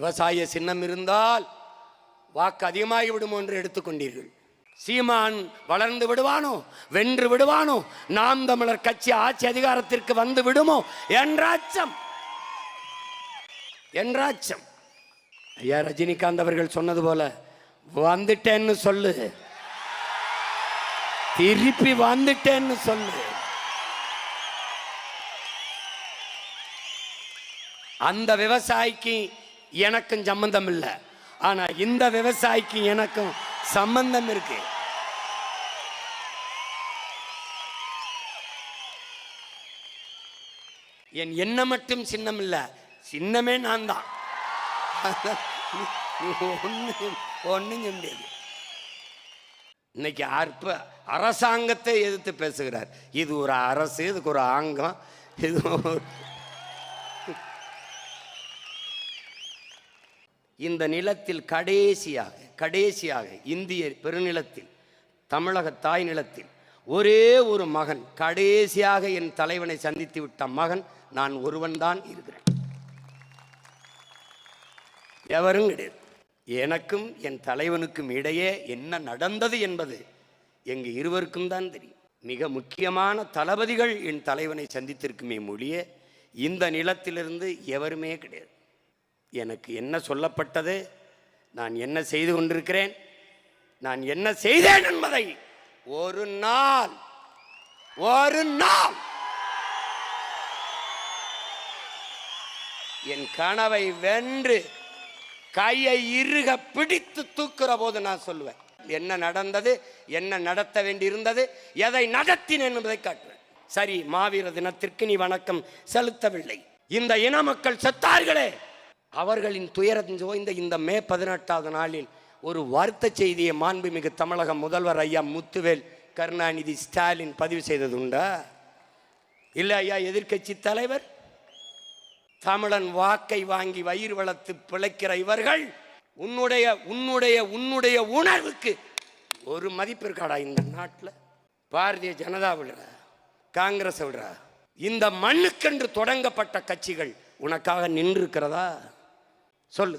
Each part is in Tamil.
விவசாய சின்னம் இருந்தால் வாக்கு அதிகமாகி விடுமோ என்று எடுத்துக்கொண்டீர்கள். சீமான் வளர்ந்து விடுவானோ? வென்று விடுவானோ? நாம் தமிழர் கட்சி ஆட்சி அதிகாரத்திற்கு வந்து விடுமோ? என்ற அச்சம் என்ற அச்சம் ஐயா ரஜினிகாந்த் அவர்கள் சொன்னது போல வந்துட்டேன்னு சொல்லு. திருப்பி வந்துட்டேன்னு சொல்லு. அந்த விவசாயிக்கு எனக்கும் சம்பந்தம் இல்லை ஆனா இந்த விவசாயிக்கு எனக்கும் சம்பந்தம் இருக்கு. என் எண்ணம் மட்டும் சின்னம் இல்ல சின்னமே நான் தான் ஒன்றும் ஒன்றும் முடியாது. இன்னைக்கு அற்ப அரசாங்கத்தை எதிர்த்து பேசுகிறார். இது ஒரு அரசு இதுக்கு ஒரு ஆங்கம் இது இந்த நிலத்தில் கடைசியாக கடைசியாக இந்திய பெருநிலத்தில் தமிழக தாய் நிலத்தில் ஒரே ஒரு மகன் கடைசியாக என் தலைவனை சந்தித்து விட்ட மகன் நான் ஒருவன்தான் இருக்கிறேன். எவரும் கிடையாது. எனக்கும் என் தலைவனுக்கும் இடையே என்ன நடந்தது என்பது எங்கள் இருவருக்கும் தான் தெரியும். மிக முக்கியமான தளபதிகள் என் தலைவனை சந்தித்திருக்குமே மொழிய இந்த நிலத்திலிருந்து எவருமே கிடையாது. எனக்கு என்ன சொல்லப்பட்டது? நான் என்ன செய்து கொண்டிருக்கிறேன்? நான் என்ன செய்தேன் என்பதை ஒரு நாள் ஒரு நாள் என் கனவை வென்று கையை இறுக பிடித்து தூக்குற போது நான் சொல்லுவேன் என்ன நடந்தது என்ன நடத்த வேண்டியிருந்தது எதை நடத்தினேன் என்பதை காட்டுவேன். சரி மாவீர தினத்திற்கு நீ வணக்கம் செலுத்தவில்லை. இந்த இன மக்கள் செத்தார்களே. அவர்களின் துயரம் ஓய்ந்த இந்த மே பதினெட்டாவது நாளில் ஒரு வருத்த செய்தியை மாண்புமிகு தமிழக முதல்வர் ஐயா முத்துவேல் கருணாநிதி ஸ்டாலின் பதிவு செய்தது உண்டா? இல்லை ஐயா எதிர்க்கட்சி தலைவர்? தமிழன் வாக்கை வாங்கி வயிறு வளர்த்து பிழைக்கிற இவர்கள் உன்னுடைய உன்னுடைய உன்னுடைய உணர்வுக்கு ஒரு மதிப்பு இருக்காடா இந்த நாட்டில்? பாரதிய ஜனதா விடுற காங்கிரஸ் விடுற? இந்த மண்ணுக்கென்று தொடங்கப்பட்ட கட்சிகள் உனக்காக நின்று இருக்கிறதா சொல்லு.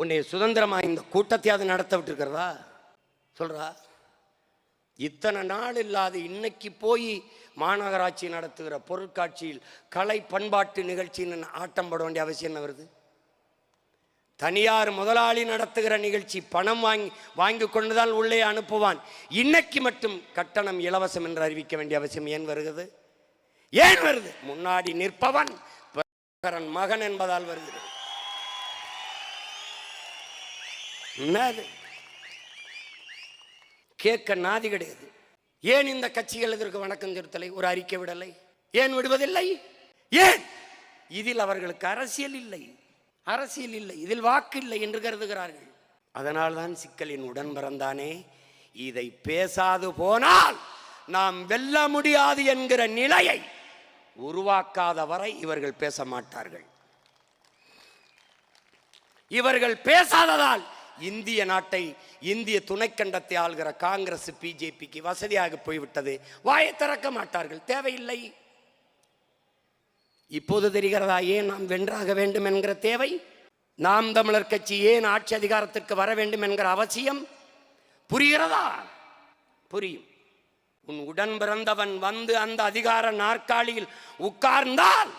உன்னை சுதந்திரமாக இந்த கூட்டத்தையாவது நடத்த விட்டுருக்கிறதா? சொல்கிறா இத்தனை நாள் இல்லாத இன்னைக்கு போய் மாநகராட்சி நடத்துகிற பொருட்காட்சியில் கலை பண்பாட்டு நிகழ்ச்சின்னு ஆட்டம் பட வேண்டிய அவசியம் என்ன வருது? தனியார் முதலாளி நடத்துகிற நிகழ்ச்சி பணம் வாங்கி வாங்கி கொண்டுதான் உள்ளே அனுப்புவான். இன்னைக்கு மட்டும் கட்டணம் இலவசம் என்று அறிவிக்க வேண்டிய அவசியம் ஏன் வருகிறது? ஏன் வருது? முன்னாடி நிற்பவன் மகன் என்பதால் வருகிறது. என்னது? கேட்க நாதி கிடையாது. ஏன் இந்த கட்சிகள் இதற்கு வணக்கம் செலுத்தலை ஒரு அறிக்கை விடலை. ஏன் விடுவதில்லை? ஏன்? இதில் அவர்களுக்கு அரசியல் இல்லை. அரசியல் இல்லை. இதில் வாக்கு இல்லை என்று கருதுகிறார்கள். அதனால்தான் சிக்கலின் உடன் பிறந்தானே இதை பேசாது போனால் நாம் வெல்ல முடியாது என்கிற நிலையை உருவாக்காத வரை இவர்கள் பேச மாட்டார்கள். இவர்கள் பேசாததால் இந்திய நாட்டை இந்திய துணைக்கண்டத்தை ஆள்கிற காங்கிரஸ் பிஜேபிக்கு வசதியாக போய்விட்டது. வாயை திறக்க மாட்டார்கள். தேவையில்லை. இப்போது தெரிகிறதா ஏன் நாம் வென்றாக வேண்டும் என்கிற தேவை? நாம் தமிழர் கட்சி ஏன் ஆட்சி அதிகாரத்திற்கு வர வேண்டும் என்கிற அவசியம் புரிகிறதா? புரியும். உன் உடன் பிறந்தவன் வந்து அந்த அதிகார நாற்காலியில் உட்கார்ந்தால்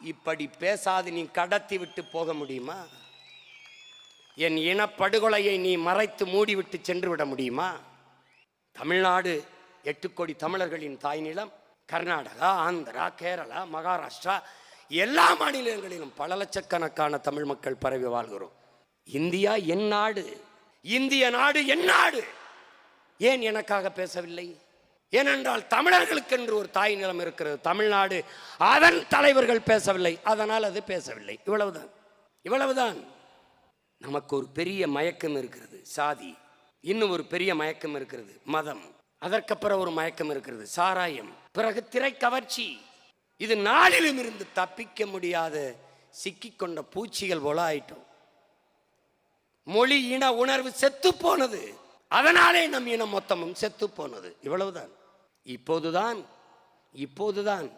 இப்படி பேசாது நீ கடத்தி விட்டு போக முடியுமா? என் இனப்படுகொலையை நீ மறைத்து மூடிவிட்டு சென்று விட முடியுமா? தமிழ்நாடு எட்டு கோடி தமிழர்களின் தாய் நிலம் கர்நாடகா ஆந்திரா கேரளா மகாராஷ்டிரா எல்லா மாநிலங்களிலும் பல லட்சக்கணக்கான தமிழ் மக்கள் பரவி வாழ்கிறோம். இந்தியா என் நாடு. இந்திய நாடு என் நாடு. ஏன் எனக்காக பேசவில்லை? ஏனென்றால் தமிழர்களுக்கென்று ஒரு தாய் நிலம் இருக்கிறது. தமிழ்நாடு அதன் தலைவர்கள் பேசவில்லை. அதனால் அது பேசவில்லை. இவ்வளவுதான். இவ்வளவுதான். நமக்கு ஒரு பெரிய மயக்கம் இருக்கிறது சாதி. இன்னும் ஒரு பெரிய மயக்கம் இருக்கிறது மதம். அதற்கப்புறம் ஒரு மயக்கம் இருக்கிறது சாராயம். பிறகு திரை கவர்ச்சி. இது நாளிலும் இருந்து தப்பிக்க முடியாத சிக்கிக்கொண்ட பூச்சிகள் போல ஆயிட்டோம். மொழி இன உணர்வு செத்து போனது. அதனாலே நம் இனம் மொத்தமும் செத்து போனது. இவ்வளவுதான். இப்போதுதான் இப்போதுதான்.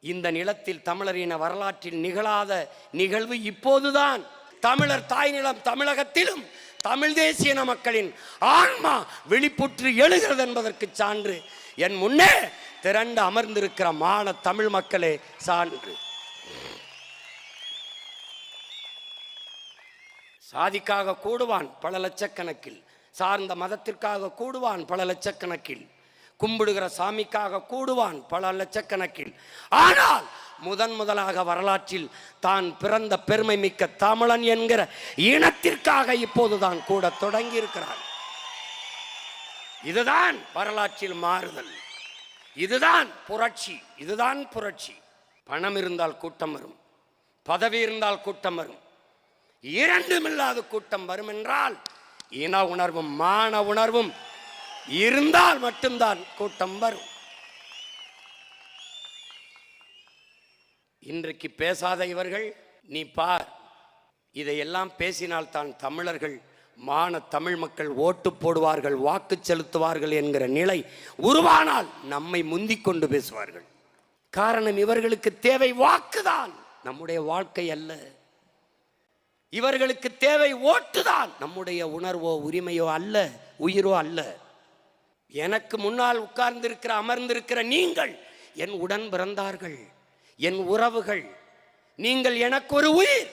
இந்த நிலத்தில் தமிழர் இன வரலாற்றில் நிகழாத நிகழ்வு இப்போதுதான். தமிழர் தாய்நிலம் தமிழகத்திலும் தமிழ் தேசிய மக்களின் ஆன்மா வெளிப்புற்று எழுகிறது என்பதற்கு சான்று. என் முன்னே திரண்டு அமர்ந்திருக்கிற மான தமிழ் மக்களே சான்று. சாதிக்காக கூடுவான் பல லட்சக்கணக்கில். சார்ந்த மதத்திற்காக கூடுவான் பல லட்சக்கணக்கில். கும்பிடுகிற சாமிக்காக கூடுவான் பல லட்சக்கணக்கில். ஆனால் முதன் முதலாக வரலாற்றில் தான் பிறந்த பெருமை மிக்க தமிழன் என்கிற இனத்திற்காக இப்போதுதான் கூட தொடங்கி இருக்கிறான் இதுதான் வரலாற்றில் மாறுதல். இதுதான் புரட்சி. இதுதான் புரட்சி. பணம் இருந்தால் கூட்டம் வரும். பதவி இருந்தால் கூட்டம் வரும். இரண்டுமில்லாத கூட்டம் வரும் என்றால் இன உணர்வும் மான உணர்வும் இருந்தால் மட்டும்தான் கூட்டம் வரும். இன்றைக்கு பேசாத இவர்கள் நீ பார். இதையெல்லாம் பேசினால் தான் தமிழர்கள் மான தமிழ் மக்கள் ஓட்டு போடுவார்கள் வாக்கு செலுத்துவார்கள் என்கிற நிலை உருவானால் நம்மை முந்திக் கொண்டு பேசுவார்கள். காரணம் இவர்களுக்கு தேவை வாக்குதான் நம்முடைய வாழ்க்கை அல்ல. இவர்களுக்கு தேவை ஓட்டுதான் நம்முடைய உணர்வோ உரிமையோ அல்ல உயிரோ அல்ல. எனக்கு முன்னால் உட்கார்ந்திருக்கிற அமர்ந்திருக்கிற நீங்கள் என் உடன் பிறந்தார்கள் என் உறவுகள். நீங்கள் எனக்கு ஒரு உயிர்.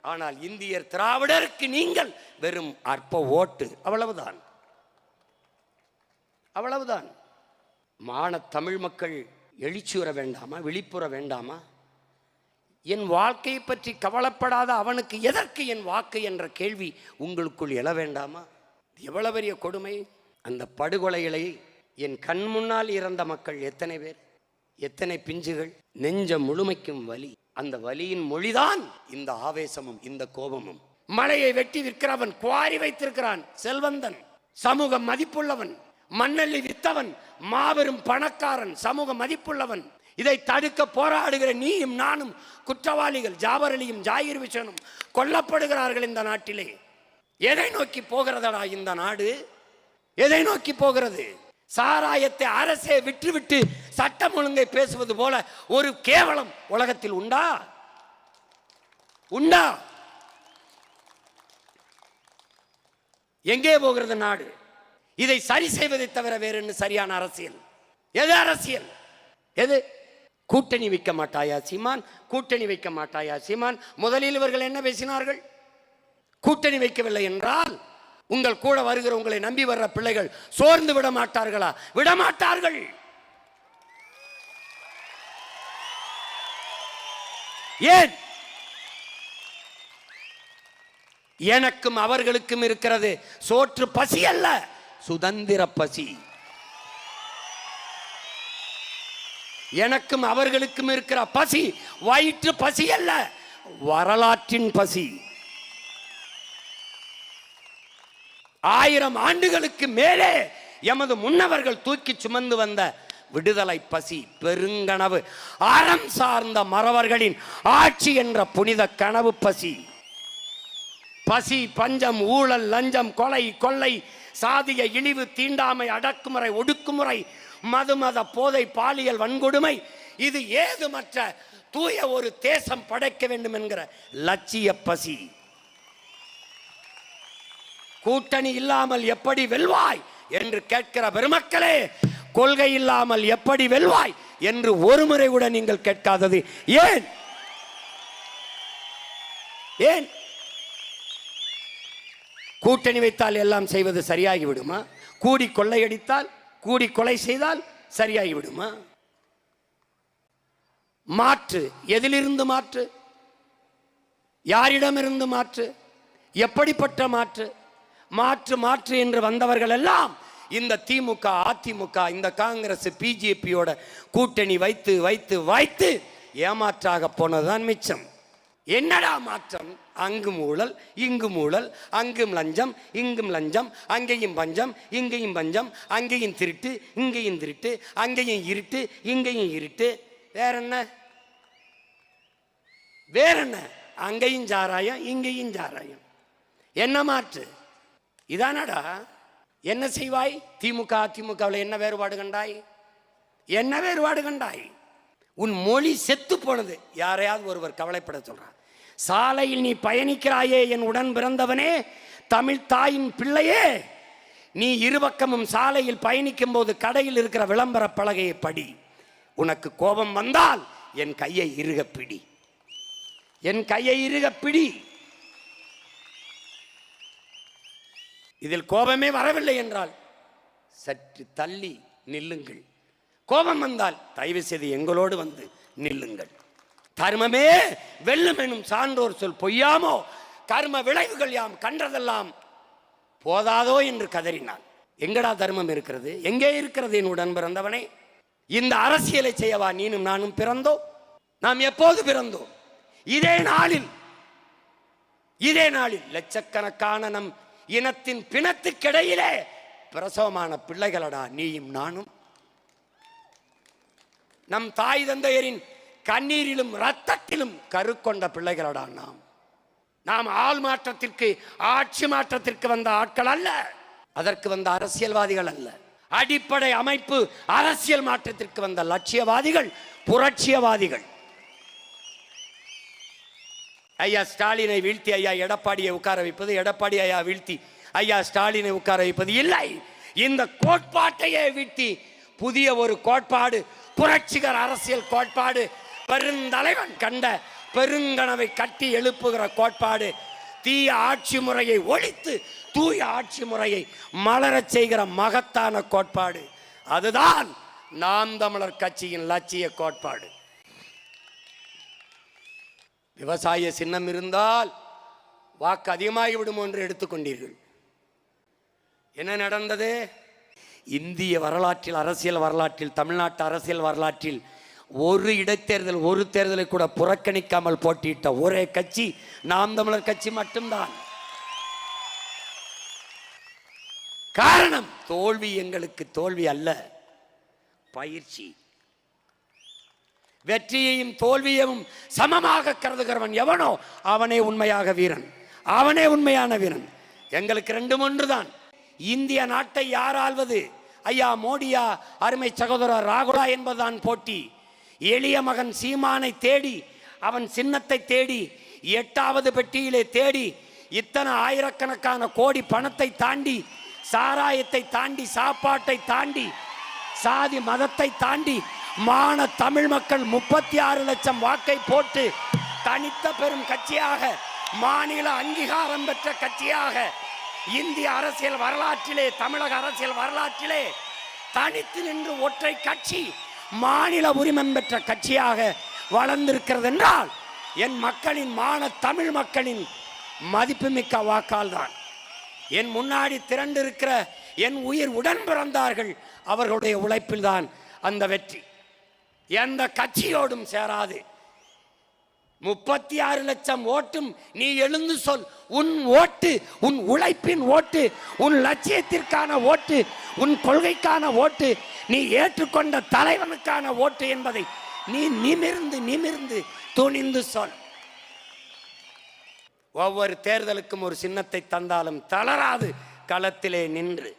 ஆனால் இந்தியர் திராவிடருக்கு நீங்கள் வெறும் அற்ப ஓட்டு. அவ்வளவுதான். அவ்வளவுதான். மான தமிழ் மக்கள் எழுச்சியுற வேண்டாமா? விழிப்புற வேண்டாமா? என் வாழ்க்கையை பற்றி கவலைப்படாத அவனுக்கு எதற்கு என் வாக்கு என்ற கேள்வி உங்களுக்குள் எழ வேண்டாமா? எவ்வளவு பெரிய கொடுமை. அந்த படுகொலைகளை என் கண் முன்னால் இறந்த மக்கள் எத்தனை பேர்? எத்தனை பிஞ்சுகள்? நெஞ்ச முழுமைக்கும் வலி. அந்த வலியின் மொழிதான் இந்த ஆவேசமும் இந்த கோபமும். மலையை வெட்டி விற்கிறவன் குவாரி வைத்திருக்கிறான் செல்வந்தன் சமூக மதிப்புள்ளவன் மண்ணள்ளி வித்தவன் மாபெரும் பணக்காரன் சமூக மதிப்புள்ளவன். இதை தடுக்க போராடுகிற நீயும் நானும் குற்றவாளிகள் ஜாபர் அலியும் ஜாகிர் விஷனும் கொல்லப்படுகிறார்கள் இந்த நாட்டிலே. எதை நோக்கி போகிறதடா இந்த நாடு? எதை நோக்கி போகிறது? சாராயத்தை அரசே விட்டுவிட்டு சட்டம் ஒழுங்கை பேசுவது போல ஒரு கேவலம் உலகத்தில் உண்டா? உண்டா? எங்கே போகிறது நாடு? இதை சரி செய்வதை தவிர வேறு என்ன சரியான அரசியல்? எது அரசியல்? எது? கூட்டணி வைக்க மாட்டாயா சீமான்? கூட்டணி வைக்க மாட்டாயா சீமான்? முதலில் இவர்கள் என்ன பேசினார்கள்? கூட்டணி வைக்கவில்லை என்றால் உங்கள் கூட வருகிற உங்களை நம்பி வர்ற பிள்ளைகள் சோர்ந்து விட மாட்டார்களா விட மாட்டார்கள் ஏன்? எனக்கும் அவர்களுக்கும் இருக்கிறது சோற்று பசி அல்ல சுதந்திர பசி. எனக்கும் அவர்களுக்கும் இருக்கிற பசி வயிற்று பசி அல்ல வரலாற்றின் பசி. ஆயிரம் ஆண்டுகளுக்கு மேலே எமது முன்னவர்கள் தூக்கி சுமந்து வந்த விடுதலை பசி பெருங்கனவு அறம் சார்ந்த மறவர்களின் ஆட்சி என்ற புனித கனவு பசி. பசி பஞ்சம் ஊழல் லஞ்சம் கொலை கொள்ளை சாதிய இழிவு தீண்டாமை அடக்குமுறை ஒடுக்குமுறை மதுமத போதை பாலியல் வன்கொடுமை இது ஏதுமற்ற தூய ஒரு தேசம் படைக்க வேண்டும் என்கிற லட்சிய பசி. கூட்டணி இல்லாமல் எப்படி வெல்வாய் என்று கேட்கிற பெருமக்களே கொள்கை இல்லாமல் எப்படி வெல்வாய் என்று ஒரு முறை கூட நீங்கள் கேட்காதது. ஏன்? ஏன்? கூட்டணி வைத்தால் எல்லாம் செய்வது சரியாகி விடுமா? கூடி கொள்ளையடித்தால் கூடி கொலை செய்தால் சரியாகி விடுமா? மாற்று. எதிலிருந்து மாற்று? யாரிடமிருந்து மாற்று? எப்படிப்பட்ட மாற்று? மாற்று மாற்று என்று வந்தவர்கள் எல்லாம் இந்த திமுக அதிமுக இந்த காங்கிரஸ் பிஜேபியோட கூட்டணி வைத்து வைத்து வைத்து ஏமாற்றாக போனதுதான் மிச்சம். என்னடா மாற்றம்? அங்கும் ஊழல் இங்கும் ஊழல் அங்கும் லஞ்சம் இங்கும் லஞ்சம் அங்கேயும் பஞ்சம் இங்கேயும் பஞ்சம் அங்கேயும் திருட்டு இங்கேயும் திருட்டு அங்கேயும் இருட்டு இங்கேயும் இருட்டு. வேற என்ன வேற என்ன அங்கேயும் சாராயம் இங்கேயும் சாராயம். என்ன மாற்று? இதானடா? என்ன செய்வாய்? திமுக அதிமுகவில் என்ன வேறுபாடு கண்டாய்? என்ன வேறுபாடு கண்டாய்? உன் மொழி செத்து போனது. யாரையாவது ஒருவர் கவலைப்பட சொல்றான் சாலையில் நீ பயணிக்கிறாயே என் உடன் பிறந்தவனே. தமிழ் தாயின் பிள்ளையே. நீ இருபக்கமும் சாலையில் பயணிக்கும் போது கடையில் இருக்கிற விளம்பர பலகையை படி. உனக்கு கோபம் வந்தால் என் கையை இறுக பிடி. என் கையை இறுக பிடி. இதில் கோபமே வரவில்லை என்றால் சற்று தள்ளி நில்லுங்கள். கோபம் வந்தால் தயவு செய்து எங்களோடு வந்து நில்லுங்கள். தர்மமே வெல்லும் எனும் சான்றோர் சொல் பொய்யாமோ? கர்ம விளைவுகள் யாம் கண்டதெல்லாம் போதாதோ என்று கதறினான். எங்கடா தர்மம் இருக்கிறது? எங்கே இருக்கிறது என் உடன் பிறந்தவனே? இந்த அரசியலை செய்யவா நீனும் நானும் பிறந்தோம்? நாம் எப்போது பிறந்தோம்? இதே நாளில் இதே நாளில் லட்சக்கணக்கான நம் இனத்தின் பிணத்துக்கிடையிலே பிரசவமான பிள்ளைகளடா நீயும் நானும். நம் தாய் தந்தையரின் கண்ணீரிலும் ரத்தத்திலும் கருக்கொண்ட பிள்ளைகளடா நாம். நாம் ஆள் மாற்றத்திற்கு ஆட்சி மாற்றத்திற்கு வந்த ஆட்கள் அல்ல. அதற்கு வந்த அரசியல்வாதிகள் அல்ல. அடிப்படை அமைப்பு அரசியல் மாற்றத்திற்கு வந்த லட்சியவாதிகள் புரட்சியவாதிகள். ஐயா ஸ்டாலினை வீழ்த்தி ஐயா எடப்பாடியை உட்கார வைப்பது எடப்பாடி ஐயா வீழ்த்தி ஐயா ஸ்டாலினை உட்கார வைப்பது இல்லை. இந்த கோட்பாட்டையே வீழ்த்தி புதிய ஒரு கோட்பாடு புரட்சிகர அரசியல் கோட்பாடு பெருந்தலைவன் கண்ட பெருங்கனவை கட்டி எழுப்புகிற கோட்பாடு தீய ஆட்சி முறையை ஒழித்து தூய ஆட்சி முறையை மலரச் செய்கிற மகத்தான கோட்பாடு. அதுதான் நாம் தமிழர் கட்சியின் லட்சிய கோட்பாடு. விவசாய சின்னம் இருந்தால் வாக்கு அதிகமாகி விடுமோ என்று எடுத்துக்கொண்டீர்கள். என்ன நடந்தது? இந்திய வரலாற்றில் அரசியல் வரலாற்றில் தமிழ்நாட்டு அரசியல் வரலாற்றில் ஒரு இடைத்தேர்தல் ஒரு தேர்தலை கூட புறக்கணிக்காமல் போட்டியிட்ட ஒரே கட்சி நாம் தமிழர் கட்சி மட்டும்தான். காரணம் தோல்வி எங்களுக்கு தோல்வி அல்ல பயிற்சி. வெற்றியையும் தோல்வியையும் சமமாக கருதுகிறவன் எவனோ அவனே உண்மையாக வீரன். அவனே உண்மையான வீரன். எங்களுக்கு ரெண்டு ஒன்று தான் இந்திய நாட்டை யார் ஆள்வது ஐயா மோடியா அருமை சகோதரர் ராகுலா என்பதுதான் போட்டி. எளிய மகன் சீமானை தேடி அவன் சின்னத்தை தேடி எட்டாவது பெட்டியிலே தேடி இத்தனை ஆயிரக்கணக்கான கோடி பணத்தை தாண்டி சாராயத்தை தாண்டி சாப்பாட்டை தாண்டி சாதி மதத்தை தாண்டி மான தமிழ் மக்கள் முப்பத்தி ஆறு லட்சம் வாக்கை போட்டு தனித்த பெரும் கட்சியாக மாநில அங்கீகாரம் பெற்ற கட்சியாக இந்திய அரசியல் வரலாற்றிலே தமிழக அரசியல் வரலாற்றிலே தனித்து நின்று ஒற்றை கட்சி மாநில உரிமம் பெற்ற கட்சியாக வளர்ந்திருக்கிறது என்றால் என் மக்களின் மான தமிழ் மக்களின் மதிப்புமிக்க வாக்கால் தான் என் முன்னாடி திரண்டு இருக்கிற என் உயிர் உடன் பிறந்தார்கள் அவர்களுடைய உழைப்பில்தான் அந்த வெற்றி. எந்த கட்சியோடும் சேராது. முப்பத்தி ஆறு லட்சம் ஓட்டும் நீ எழுந்து சொல். உன் ஓட்டு உன் உழைப்பின் ஓட்டு உன் லட்சியத்திற்கான ஓட்டு உன் கொள்கைக்கான ஓட்டு நீ ஏற்றுக்கொண்ட தலைவனுக்கான ஓட்டு என்பதை நீ நிமிர்ந்து நிமிர்ந்து துணிந்து சொல். ஒவ்வொரு தேர்தலுக்கும் ஒரு சின்னத்தை தந்தாலும் தளராது களத்திலே நின்று.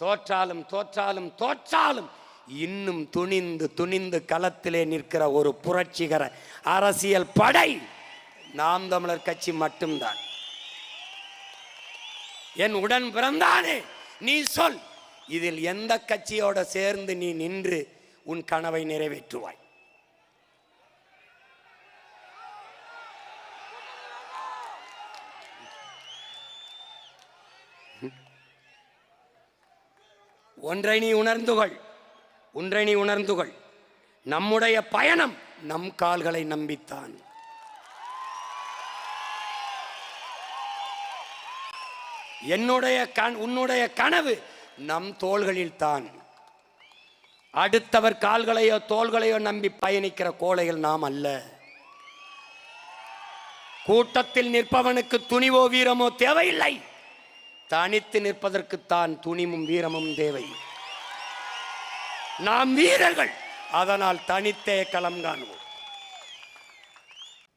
தோற்றாலும் தோற்றாலும் தோற்றாலும் இன்னும் துணிந்து துணிந்து களத்திலே நிற்கிற ஒரு புரட்சிகர அரசியல் படை நாம் தமிழர் கட்சி மட்டும்தான். என் உடன் பிறந்தானே நீ சொல். இதில் எந்த கட்சியோட சேர்ந்து நீ நின்று உன் கனவை நிறைவேற்றுவாய்? ஒன்றை நீ உணர்ந்துகொள் ஒன்றை நீ நம்முடைய பயணம் நம் கால்களை நம்பித்தான். என்னுடைய கண் உன்னுடைய கனவு நம் தோள்களில் தான். அடுத்தவர் கால்களையோ தோள்களையோ நம்பி பயணிக்கிற கோழைகள் நாம் அல்ல. கூட்டத்தில் நிற்பவனுக்கு துணிவோ வீரமோ தேவையில்லை. தனித்து நிற்பதற்குத்தான் துணிவும் வீரமும் தேவை. நாம் வீரர்கள். அதனால் தனித்தே களம் காணுவோம்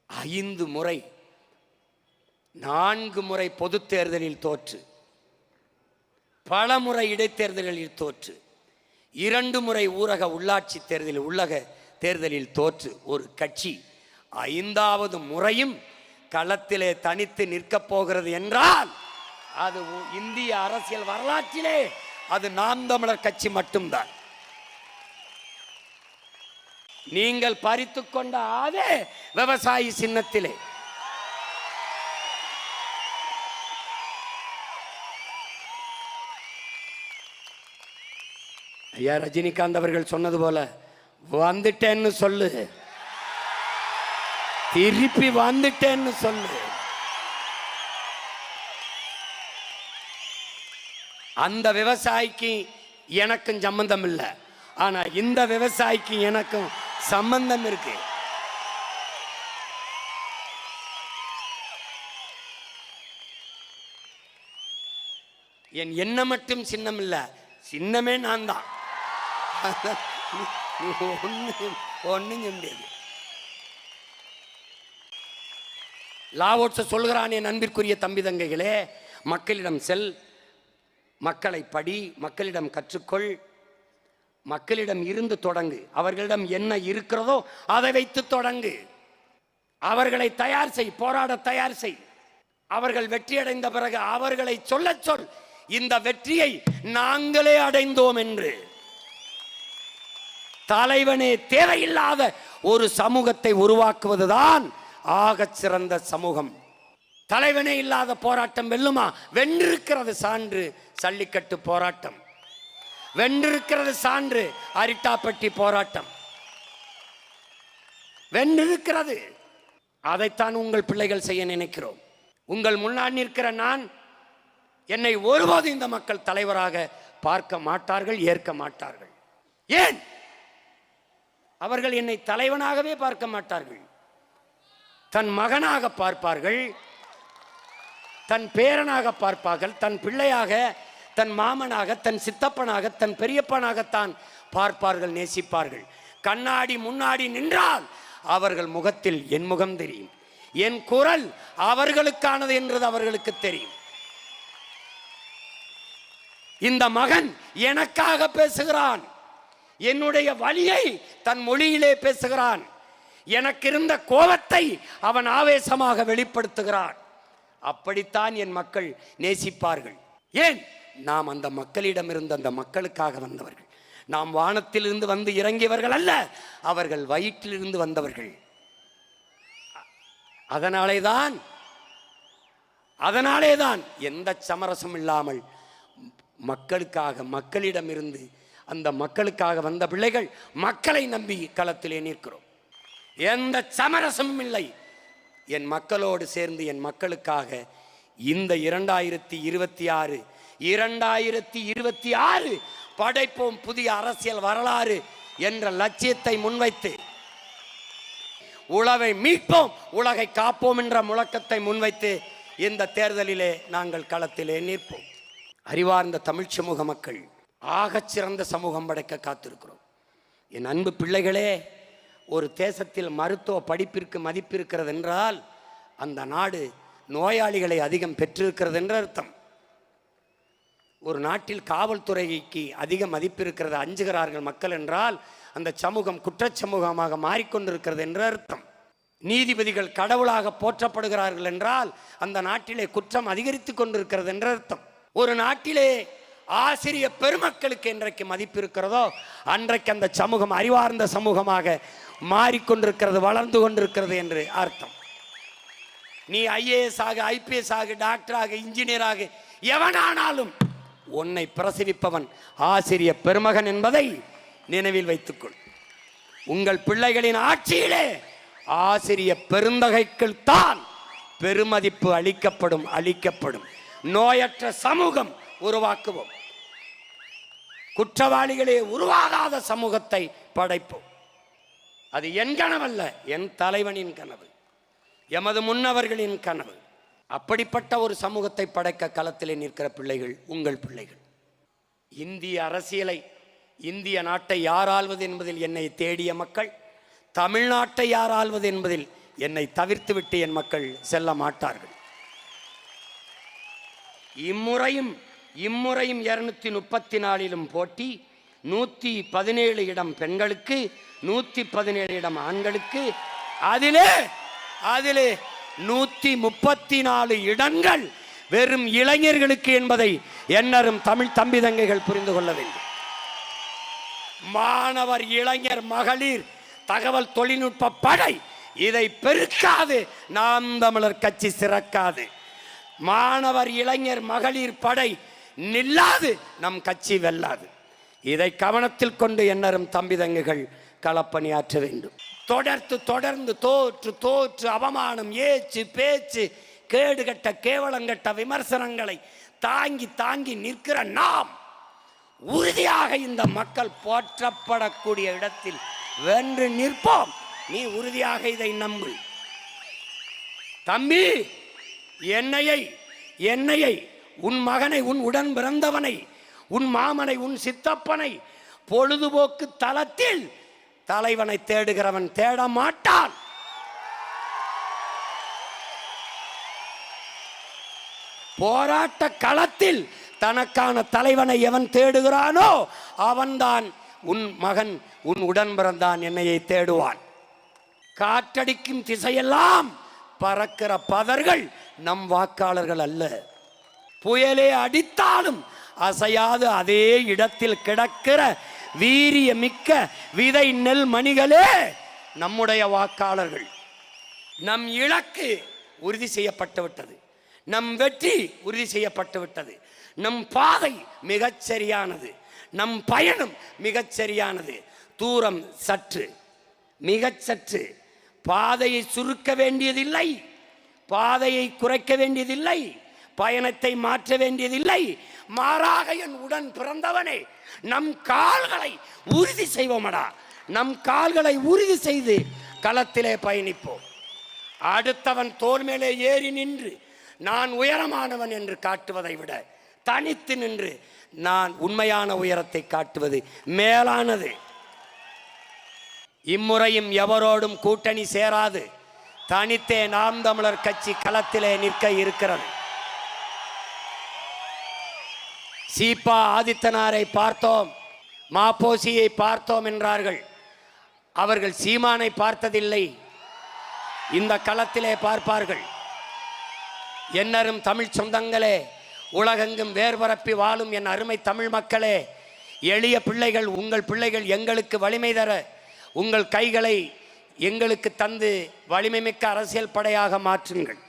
ஐந்து முறை நான்கு முறை பொது தேர்தலில் தோற்று பல முறை இடைத்தேர்தல்களில் தோற்று இரண்டு முறை ஊரக உள்ளாட்சி தேர்தலில் உள்ளக தேர்தலில் தோற்று ஒரு கட்சி ஐந்தாவது முறையும் களத்திலே தனித்து நிற்கப் போகிறது என்றால் அது உ- இந்திய அரசியல் வரலாற்றிலே அது நாம் தமிழர் கட்சி மட்டும்தான். நீங்கள் பறித்து கொண்ட அதே விவசாயி சின்னத்திலே. ஐயா ரஜினிகாந்த் அவர்கள் சொன்னது போல வந்துட்டேன்னு சொல்லு. திருப்பி வந்துட்டேன்னு சொல்லு. அந்த விவசாயிக்கு எனக்கும் சம்பந்தம் இல்லை. ஆனா இந்த விவசாயிக்கு எனக்கும் சம்பந்தம் இருக்கு. என் எண்ணம் மட்டும் சின்னம் இல்லை சின்னமே நான் தான். ஒண்ணு ஒண்ணும் முடியாது. லாவோட்ஸ சொல்கிறான் என் அன்பிற்குரிய தம்பி தங்கைகளே மக்களிடம் செல் மக்களை படி மக்களிடம் கற்றுக்கொள். மக்களிடம் இருந்து தொடங்கு. அவர்களிடம் என்ன இருக்கிறதோ அதை வைத்து தொடங்கு. அவர்களை தயார் செய் போராட தயார் செய். அவர்கள் வெற்றி அடைந்த பிறகு அவர்களை சொல்லச் சொல். இந்த வெற்றியை நாங்களே அடைந்தோம் என்று. தலைவனே தேவையில்லாத ஒரு சமூகத்தை உருவாக்குவதுதான் ஆக சிறந்த சமூகம். தலைவனே இல்லாத போராட்டம் வெல்லுமா? வென்றிருக்கிறது சான்று சல்லிக்கட்டு போராட்டம். வென்றிருக்கிறது சான்று அரிட்டாப்பட்டி போராட்டம். வென்றிருக்கிறது. அதைத்தான் உங்கள் பிள்ளைகள் செய்ய நினைக்கிறோம். உங்கள் முன்னால் நிற்கிற நான் என்னை ஒருபோது இந்த மக்கள் தலைவராக பார்க்க மாட்டார்கள் ஏற்க மாட்டார்கள். ஏன்? அவர்கள் என்னை தலைவனாகவே பார்க்க மாட்டார்கள். தன் மகனாக பார்ப்பார்கள் தன் பேரனாக பார்ப்பார்கள் தன் பிள்ளையாக தன் மாமனாக தன் சித்தப்பனாக தன் பெரியப்பனாகத்தான் பார்ப்பார்கள் நேசிப்பார்கள். கண்ணாடி முன்னாடி நின்றால் அவர்கள் முகத்தில் என் முகம் தெரியும். என் குரல் அவர்களுக்கானது என்றது அவர்களுக்கு தெரியும். இந்த மகன் எனக்காக பேசுகிறான். என்னுடைய வழியை தன் மொழியிலே பேசுகிறான். எனக்கு இருந்த கோபத்தை அவன் ஆவேசமாக வெளிப்படுத்துகிறான். அப்படித்தான் என் மக்கள் நேசிப்பார்கள். ஏன்? நாம் அந்த மக்களிடமிருந்து அந்த மக்களுக்காக வந்தவர்கள். நாம் வானத்திலிருந்து வந்து இறங்கியவர்கள் அல்ல அவர்கள் வயிற்றிலிருந்து வந்தவர்கள். அதனாலே தான் அதனாலே தான் எந்த சமரசம் இல்லாமல் மக்களுக்காக மக்களிடமிருந்து அந்த மக்களுக்காக வந்த பிள்ளைகள் மக்களை நம்பி களத்திலே நிற்கிறோம். எந்த சமரசமும் இல்லை. என் மக்களோடு சேர்ந்து என் மக்களுக்காக இந்த இரண்டாயிரத்தி இருபத்தி ஆறு இரண்டாயிரத்தி இருபத்தி ஆறு படைப்போம் புதிய அரசியல் வரலாறு என்ற லட்சியத்தை முன்வைத்து உழவை மீட்போம் உலகை காப்போம் என்ற முழக்கத்தை முன்வைத்து இந்த தேர்தலிலே நாங்கள் களத்திலே நிற்போம். அறிவார்ந்த தமிழ் சமூக மக்கள் ஆகச் சிறந்த சமூகம் படைக்க காத்திருக்கிறோம். என் அன்பு பிள்ளைகளே ஒரு தேசத்தில் மருத்துவ படிப்பிற்கு மதிப்பு இருக்கிறது என்றால் அந்த நாடு நோயாளிகளை அதிகம் பெற்றிருக்கிறது என்ற அர்த்தம். ஒரு நாட்டில் காவல்துறைக்கு அதிக மதிப்பு இருக்கிறது அஞ்சுகிறார்கள் மக்கள் என்றால் அந்த சமூகம் குற்றச்சமூகமாக மாறிக்கொண்டிருக்கிறது என்ற அர்த்தம். நீதிபதிகள் கடவுளாக போற்றப்படுகிறார்கள் என்றால் அந்த நாட்டிலே குற்றம் அதிகரித்து கொண்டிருக்கிறது என்ற அர்த்தம். ஒரு நாட்டிலே ஆசிரிய பெருமக்களுக்கு என்றைக்கு மதிப்பு இருக்கிறதோ அன்றைக்கு அந்த சமூகம் அறிவார்ந்த சமூகமாக மாறிக்கொண்டிருக்கிறது வளர்ந்து கொண்டிருக்கிறது என்று அர்த்தம். நீ ஐஏஎஸ் ஆக ஐபிஎஸ் ஆக டாக்டர் ஆக இன்ஜினியர் ஆக எவனானாலும் உன்னை பிரசவிப்பவன் ஆசிரிய பெருமகன் என்பதை நினைவில் வைத்துக்கொள். உங்கள் பிள்ளைகளின் ஆட்சியிலே ஆசிரிய பெருந்தகைகள் தான் பெருமதிப்பு அளிக்கப்படும் அளிக்கப்படும். நோயற்ற சமூகம் உருவாக்குவோம். குற்றவாளிகளே உருவாகாத சமூகத்தை படைப்போம். அது என் கனவல்ல என் தலைவனின் கனவு. எமது முன்னவர்களின் கனவு. அப்படிப்பட்ட ஒரு சமூகத்தை படைக்க களத்திலே நிற்கிற பிள்ளைகள் உங்கள் பிள்ளைகள். இந்திய அரசியலை இந்திய நாட்டை யார் ஆள்வது என்பதில் என்னை தேடிய மக்கள் தமிழ்நாட்டை யார் ஆள்வது என்பதில் என்னை தவிர்த்துவிட்டு என் மக்கள் செல்ல மாட்டார்கள். இம்முறையும் இம்முறையும் இருநூத்தி முப்பத்தி நாலிலும் போட்டி நூற்றி பதினேழு இடம் பெண்களுக்கு நூற்றி பதினேழு இடம் ஆண்களுக்கு அதிலே அதிலே நூத்தி முப்பத்தி நாலு இடங்கள் வெறும் இளைஞர்களுக்கு என்பதை என்னரும் தமிழ் தம்பி தங்கைகள் புரிந்து கொள்ள வேண்டும். மாணவர் இளைஞர் மகளிர் தகவல் தொழில்நுட்ப படை இதை பெருக்காது. நாம் தமிழர் கட்சி சிறக்காது. மாணவர் இளைஞர் மகளிர் படை நில்லாது. நம் கட்சி வெல்லாது. இதை கவனத்தில் கொண்டு என்னரும் தம்பி தங்கைகள் களப்பணியாற்ற வேண்டும். தொடர்ந்து தொடர்ந்து தோற்று தோற்று அவமானம் ஏச்சு பேச்சு கேடுகட்ட கேவலங்கட்ட விமர்சனங்களை தாங்கி தாங்கி நிற்கிற நாம் உறுதியாக இந்த மக்கள் போற்றப்படக்கூடிய இடத்தில் வென்று நிற்போம். நீ உறுதியாக இதை நம்பு. தம்பி என்னையை என்னையை உன் மகனை உன் உடன் பிறந்தவனை உன் மாமனை உன் சித்தப்பனை பொழுதுபோக்கு தளத்தில் தலைவனை தேடுகிறவன் தேட மாட்டான் போராட்ட களத்தில் தனக்கான தலைவனை எவன் தேடுகிறானோ அவன்தான் உன் மகன் உன் உடன் பிறந்தான் என்னையை தேடுவான். காற்றடிக்கும் திசையெல்லாம் பறக்கிற பதர்கள் நம் வாக்காளர்கள் அல்ல. புயலே அடித்தாலும் அசையாது அதே இடத்தில் கிடக்கிற வீரிய மிக்க விதை நெல் மணிகளே நம்முடைய வாக்காளர்கள். நம் இலக்கு உறுதி செய்யப்பட்டுவிட்டது நம் வெற்றி உறுதி செய்யப்பட்டுவிட்டது நம் பாதை மிகச்சரியானது. நம் பயணம் மிகச்சரியானது. தூரம் சற்று மிகச்சற்று. பாதையை சுருக்க வேண்டியதில்லை. பாதையை குறைக்க வேண்டியதில்லை. பயணத்தை மாற்ற வேண்டியதில்லை. மாறாக என் உடன் பிறந்தவனே நம் கால்களை உறுதி செய்வோமடா. நம் கால்களை உறுதி செய்து களத்திலே பயணிப்போம். அடுத்தவன் தோல் மேலே ஏறி நின்று நான் உயரமானவன் என்று காட்டுவதை விட தனித்து நின்று நான் உண்மையான உயரத்தை காட்டுவது மேலானது. இம்முறையும் எவரோடும் கூட்டணி சேராது. தனித்தே நாம் தமிழர் கட்சி களத்திலே நிற்க இருக்கிறது. சீப்பா ஆதித்தனாரை பார்த்தோம் மாப்போசியை பார்த்தோம் என்றார்கள். அவர்கள் சீமானை பார்த்ததில்லை இந்த களத்திலே பார்ப்பார்கள். என்னரும் தமிழ் சொந்தங்களே உலகெங்கும் வேர்பரப்பி வாழும் என் அருமை தமிழ் மக்களே எளிய பிள்ளைகள் உங்கள் பிள்ளைகள் எங்களுக்கு வலிமை தர உங்கள் கைகளை எங்களுக்கு தந்து வலிமை மிக்க அரசியல் படையாக மாற்றுங்கள்.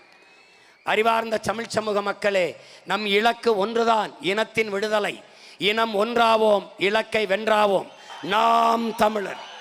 அறிவார்ந்த தமிழ் சமூக மக்களே நம் இலக்கு ஒன்றுதான் இனத்தின் விடுதலை. இனம் ஒன்றாவோம் இலக்கை வென்றாவோம். நாம் தமிழர்.